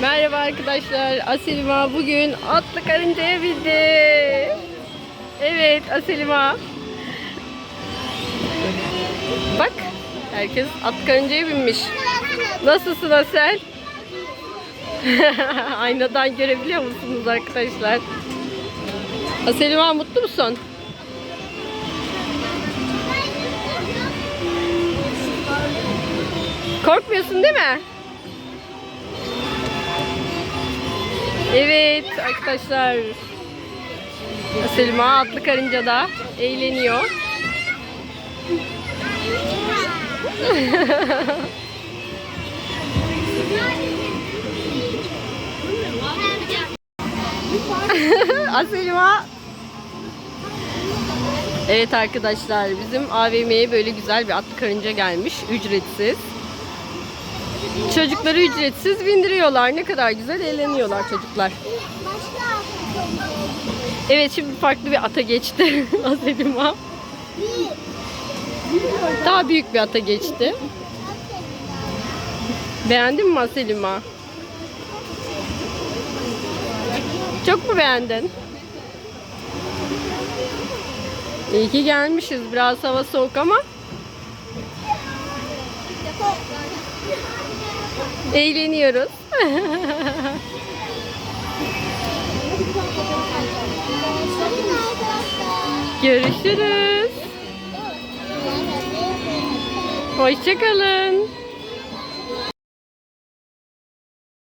Merhaba arkadaşlar. Aselima bugün atlı karıncaya bindi. Evet Aselima. Bak herkes atlı karıncaya binmiş. Nasılsın Asel? Aynadan görebiliyor musunuz arkadaşlar? Aselima mutlu musun? Korkmuyorsun değil mi? Evet arkadaşlar. Selma atlı karınca da eğleniyor. Aselma. Evet arkadaşlar bizim AVM'ye böyle güzel bir atlı karınca gelmiş. Ücretsiz. Çocukları ücretsiz bindiriyorlar. Ne kadar güzel eğleniyorlar çocuklar. Evet şimdi farklı bir ata geçti Aselima. Daha büyük bir ata geçti. Beğendin mi Aselima? Çok mu beğendin? İyi ki gelmişiz. Biraz hava soğuk ama eğleniyoruz. Görüşürüz. Hoşçakalın.